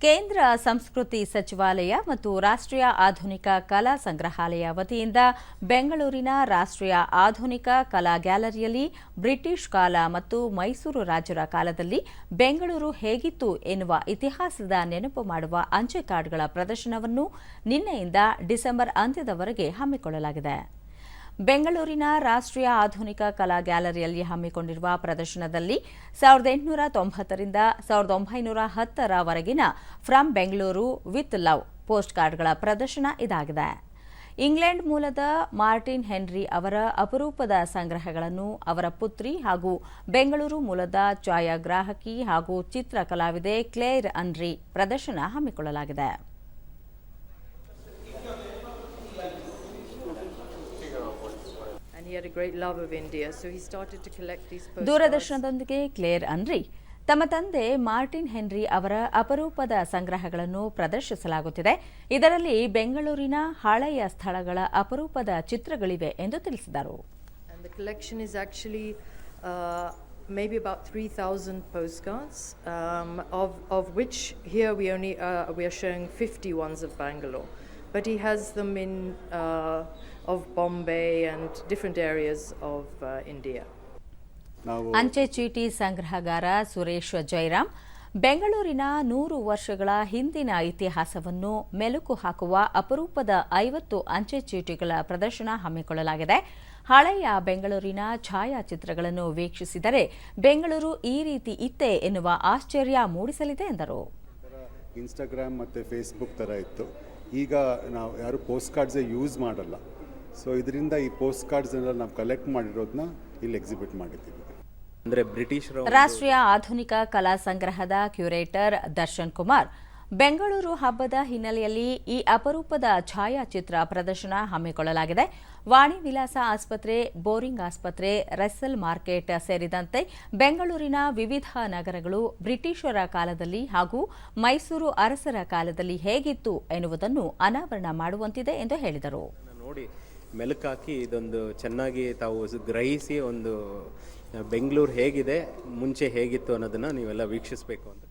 ಕೇಂದ್ರ ಸಂಸ್ಕೃತಿ ಸಚಿವಾಲಯ ಮತ್ತು ರಾಷ್ಟ್ರೀಯ ಆಧುನಿಕ ಕಲಾ ಸಂಗ್ರಹಾಲಯ ವತಿಯಿಂದ ಬೆಂಗಳೂರಿನ ರಾಷ್ಟ್ರೀಯ ಆಧುನಿಕ ಕಲಾ ಗ್ಯಾಲರಿಯಲ್ಲಿ ಬ್ರಿಟಿಷ್ ಕಾಲ ಮತ್ತು ಮೈಸೂರು ರಾಜರ ಕಾಲದಲ್ಲಿ ಬೆಂಗಳೂರು ಹೇಗಿತ್ತು ಎನ್ನುವ ಇತಿಹಾಸದ ನೆನಪು ಮಾಡುವ ಅಂಚೆ ಕಾರ್ಡ್ಗಳ ಪ್ರದರ್ಶನವನ್ನು ನಿನ್ನೆಯಿಂದ ಡಿಸೆಂಬರ್ ಅಂತ್ಯದವರೆಗೆ ಹಮ್ಮಿಕೊಳ್ಳಲಾಗಿದೆ. ಬೆಂಗಳೂರಿನ ರಾಷ್ಟ್ರೀಯ ಆಧುನಿಕ ಕಲಾ ಗ್ಯಾಲರಿಯಲ್ಲಿ ಹಮ್ಮಿಕೊಂಡಿರುವ ಪ್ರದರ್ಶನದಲ್ಲಿ ಸಾವಿರದ ಎಂಟುನೂರ ತೊಂಬತ್ತರಿಂದ ಸಾವಿರದ ಒಂಬೈನೂರ ಹತ್ತರವರೆಗಿನ from Bengaluru with love post ಕಾರ್ಡ್ಗಳ ಪ್ರದರ್ಶನ ಇದಾಗಿದೆ. ಇಂಗ್ಲೆಂಡ್ ಮೂಲದ ಮಾರ್ಟಿನ್ ಹೆನ್ರಿ ಅವರ ಅಪರೂಪದ ಸಂಗ್ರಹಗಳನ್ನು ಅವರ ಪುತ್ರಿ ಹಾಗೂ ಬೆಂಗಳೂರು ಮೂಲದ ಛಾಯಾಗ್ರಾಹಕಿ ಹಾಗೂ ಚಿತ್ರ ಕಲಾವಿದೆ ಕ್ಲೇರ್ ಅನ್ರಿ ಪ್ರದರ್ಶನ ಹಮ್ಮಿಕೊಳ್ಳಲಾಗಿದೆ and he had a great love of India, so he started to collect these postcards. ದೂರದರ್ಶನದೊಂದಿಗೆ ಕ್ಲೇರ್ ಅನ್ರಿ. ತಮ್ಮ ತಂದೆ ಮಾರ್ಟಿನ್ ಹೆನ್ರಿ ಅವರ ಅಪರೂಪದ ಸಂಗ್ರಹಗಳನ್ನು ಪ್ರದರ್ಶಿಸಲಾಗುತ್ತಿದೆ. ಇದರಲ್ಲಿ ಬೆಂಗಳೂರಿನ ಹಳೆಯ ಸ್ಥಳಗಳ ಅಪರೂಪದ ಚಿತ್ರಗಳಿವೆ ಎಂದು ತಿಳಿಸಿದರು. Uh, maybe about 3,000 postcards, um, of, of which here we, only, uh, we are showing 50 ones of Bangalore. But he has them in uh, of Bombay and different areas of uh, India. ನಾವು ಅಂಚೆ ಚೀಟಿ ಸಂಗ್ರಹಗಾರ ಸುರೇಶ್ ಜೈರಾಮ್ ಬೆಂಗಳೂರಿನ ನೂರು ವರ್ಷಗಳ ಹಿಂದಿನ ಇತಿಹಾಸವನ್ನು ಮೆಲುಕು ಹಾಕುವ ಅಪರೂಪದ ಐವತ್ತು ಅಂಚೆ ಚೀಟಿಗಳ ಪ್ರದರ್ಶನ ಹಮ್ಮಿಕೊಳ್ಳಲಾಗಿದೆ. ಹಳೆಯ ಬೆಂಗಳೂರಿನ ಛಾಯಾಚಿತ್ರಗಳನ್ನು ವೀಕ್ಷಿಸಿದರೆ ಬೆಂಗಳೂರು ಈ ರೀತಿ ಇತ್ತೆ ಎನ್ನುವ ಆಶ್ಚರ್ಯ ಮೂಡಿಸಲಿದೆ ಎಂದರು. ಇನ್ಸ್ಟಾಗ್ರಾಮ್ ಮತ್ತು ಫೇಸ್ಬುಕ್ ಥರ ಇತ್ತು. ಈಗ ನಾವು ಯಾರು ಪೋಸ್ಟ್ ಕಾರ್ಡ್ಸೇ ಯೂಸ್ ಮಾಡಲ್ಲ. ಸೊ ಇದರಿಂದ ಈ ಪೋಸ್ಟ್ ಕಾರ್ಡ್ಸ್ನೆಲ್ಲ ನಾವು ಕಲೆಕ್ಟ್ ಮಾಡಿರೋದನ್ನ ಇಲ್ಲಿ ಎಕ್ಸಿಬಿಟ್ ಮಾಡಿದ್ದೀವಿ. ಅಂದ್ರೆ ಬ್ರಿಟಿಷ್ ರಾಷ್ಟ್ರೀಯ ಆಧುನಿಕ ಕಲಾ ಸಂಗ್ರಹದ ಕ್ಯೂರೇಟರ್ ದರ್ಶನ್ ಕುಮಾರ್ ಬೆಂಗಳೂರು ಹಬ್ಬದ ಹಿನ್ನೆಲೆಯಲ್ಲಿ ಈ ಅಪರೂಪದ ಛಾಯಾಚಿತ್ರ ಪ್ರದರ್ಶನ ಹಮ್ಮಿಕೊಳ್ಳಲಾಗಿದೆ. ವಾಣಿ ವಿಲಾಸ ಆಸ್ಪತ್ರೆ ಬೋರಿಂಗ್ ಆಸ್ಪತ್ರೆ ರೆಸ್ಸಲ್ ಮಾರ್ಕೆಟ್ ಸೇರಿದಂತೆ ಬೆಂಗಳೂರಿನ ವಿವಿಧ ನಗರಗಳು ಬ್ರಿಟಿಷರ ಕಾಲದಲ್ಲಿ ಹಾಗೂ ಮೈಸೂರು ಅರಸರ ಕಾಲದಲ್ಲಿ ಹೇಗಿತ್ತು ಎನ್ನುವುದನ್ನು ಅನಾವರಣ ಮಾಡುವಂತಿದೆ ಎಂದು ಹೇಳಿದರು. ನೋಡಿ ಮೆಲುಕಾಕಿ ಇದೊಂದು ಚೆನ್ನಾಗಿ ತಾವು ಗ್ರಹಿಸಿ ಒಂದು ಬೆಂಗಳೂರು ಹೇಗಿದೆ ಮುಂಚೆ ಹೇಗಿತ್ತು ಅನ್ನೋದನ್ನು ನೀವೆಲ್ಲ ವೀಕ್ಷಿಸಬೇಕು ಅಂತ